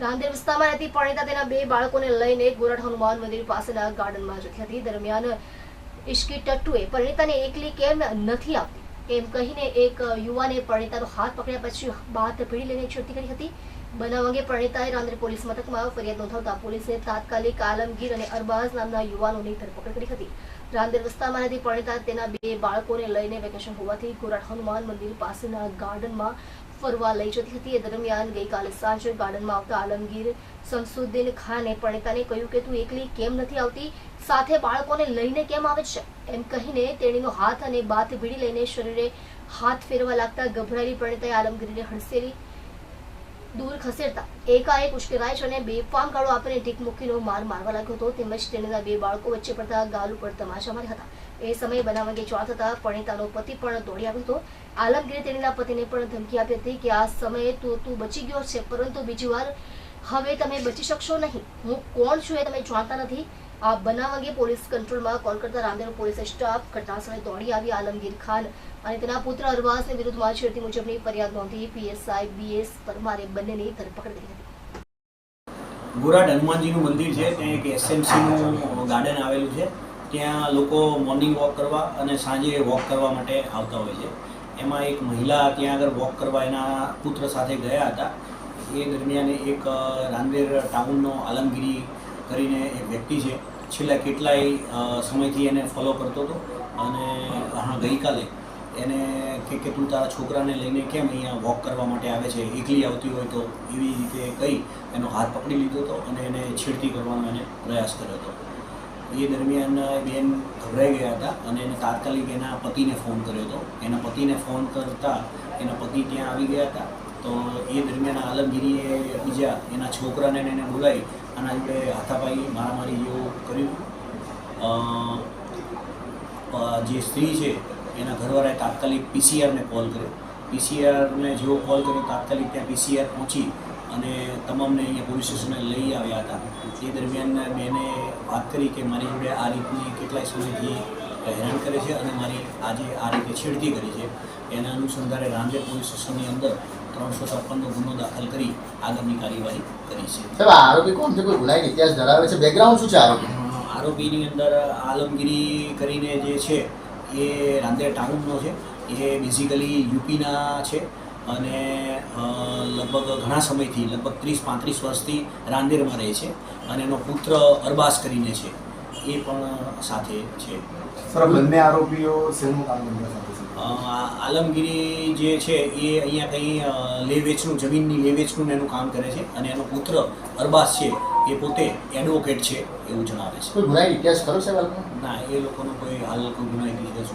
રાંદેર વિસ્તારમાં રહેતી પરણિતા તેના બે બાળકોને લઈને ગોરઠ હનુમાન મંદિર પાસેના ગાર્ડનમાં જતી હતી. દરમિયાન ઇશ્કી ટટ્ટુએ પરિણીતાને એકલી કેમ નથી આવતી એમ કહીને એક યુવાને પરિણીતાનો હાથ પકડ્યા પછી બાથ પીડી લઈને છેડતી કરી હતી. બનાવ અંગે પરણિતાએ રાંદેર પોલીસ મથકમાં ફરિયાદ નોંધાવતા પોલીસે તાત્કાલિક આલમગીર અને અરબાઝ નામના યુવાનોની ધરપકડ કરી હતી. રાંદેર વિસ્તારમાં રહેતી પરણિતા તેના બે બાળકોને લઈને વેકેશન હોવાથી ગોરાટ હનુમાન મંદિર પાસેના ગાર્ડનમાં ફરવા લઈ જતી હતી. એ દરમિયાન ગઈકાલે સાંજે ગાર્ડનમાં આવતા આલમગીર શમસુદ્દીન ખાને પરણિતાને કહ્યું કે તું એકલી કેમ નથી આવતી? સાથે બાળકોને લઈને કેમ આવે છે? એમ કહીને તેણીનો હાથ અને બાથ ભીડી લઈને શરીરે હાથ ફેરવા લાગતા ગભરાયેલી પરણિતાએ આલમગીરને હડસેલી દૂર ખસેડતા એકાએક ઉશ્કેરાય છે અને બેફામ ગાળો આપીને ઢીક મૂકીનો માર મારવા લાગ્યો હતો. તેમજ તેણીના બે બાળકો વચ્ચે પડતા ગાલ ઉપર તમાશા માર્યા હતા. એ સમયે બનાવ અંગે જાણ થતા પરિણીતાનો પતિ પણ દોડી આવ્યો હતો. આલમગીરે તેણીના પતિને પણ ધમકી આપી હતી કે આ સમયે તું તું બચી ગયો છે, પરંતુ બીજી વાર હવે તમે બચી શકશો નહીં. હું કોણ છું એ તમે જાણતા નથી. આ બનાવ અંગે પોલીસ કંટ્રોલમાં કોલ રાંદેર પોલીસ સ્ટાફ ઘટનાસ્થળે દોડી આવી આલમગીર ખાન અને તેના પુત્ર અરવાઝની વિરુદ્ધમાં છેડતી મુજબની ફરિયાદ નોંધી પીએસઆઈ, બીએસ પરમારે બંનેની ધરપકડ કરી હતી. ગોરાટ હનુમાનજીનું મંદિર છે, ત્યાં એક એસએમસીનું ગાર્ડન આવેલું છે. ત્યાં લોકો મોર્નિંગ વોક કરવા અને સાંજે વોક કરવા માટે આવતા હોય છે. એમાં એક મહિલા ત્યાં આગળ વોક કરવા એના પુત્ર સાથે ગયા હતા. એ દરમિયાન એક રાંદેર ટાઉનનો આલમગીરી કરીને એક વ્યક્તિ છે, છેલ્લા કેટલાય સમયથી એને ફોલો કરતો હતો અને, હા, ગઈકાલે એને કે કે તું તારા છોકરાને લઈને કેમ અહીંયા વોક કરવા માટે આવે છે, એકલી આવતી હોય તો એવી રીતે કહી એનો હાથ પકડી લીધો હતો અને એને છેડતી કરવાનો એને પ્રયાસ કર્યો હતો. એ દરમિયાન બેન ગભરાઈ ગયા હતા અને એને તાત્કાલિક એના પતિને ફોન કર્યો હતો. એના પતિને ફોન કરતા એના પતિ ત્યાં આવી ગયા હતા. તો એ દરમિયાન આલમગીરીએ બીજા એના છોકરાને એને બોલાવી આના જોડે હાથાપાઈ મારામારી જેવું કર્યું. જે સ્ત્રી છે, એના ઘરવાળાએ તાત્કાલિક પીસીઆરને કોલ કર્યો. પીસીઆરને જેવો કોલ કર્યો, તાત્કાલિક ત્યાં પીસીઆર પહોંચી અને તમામને અહીંયા પોલીસ સ્ટેશને લઈ આવ્યા હતા. એ દરમિયાન બેને વાત કરી કે મારી જોડે આ રીતની કેટલાય સમયથી હેરાન કરે છે અને મારી આજે આ રીતે છેડતી કરી છે. એના અનુસંધાને રાંદેર પોલીસ સ્ટેશનની અંદર ત્રણસો છપ્પનનો ગુનો દાખલ કરી આગળની કાર્યવાહી કરી છે. સાહેબ આરોપી કોણ છે? કોઈ ગુનાહિત ઇતિહાસ ધરાવે છે? બેકગ્રાઉન્ડ શું છે આરોપી? આરોપીની અંદર આલમગીરી કરીને જે છે એ રાંદેર ટાઉનનો છે. એ બેઝિકલી યુપીના છે અને લગભગ ઘણા સમયથી લગભગ ત્રીસ પાંત્રીસ વર્ષથી રાંદેરમાં રહે છે અને એનો પુત્ર અરબાસ કરીને છે. એ પણ સાથે છે. સર બંને આરોપીઓ શેનું કામ ધંધા સાથે છે. આલમગીરી જે છે એ અહીંયા કંઈ લેવેચનું જમીનની લેવેચનું એનું કામ કરે છે અને એનો પુત્ર અરબાસ છે એ પોતે એડવોકેટ છે એવું જણાવે છે. કોઈ ગુનાહિત ઇતિહાસ ખરો છે ના એ લોકોનો કોઈ હાલ કોઈ ગુનાહિત ઇતિહાસ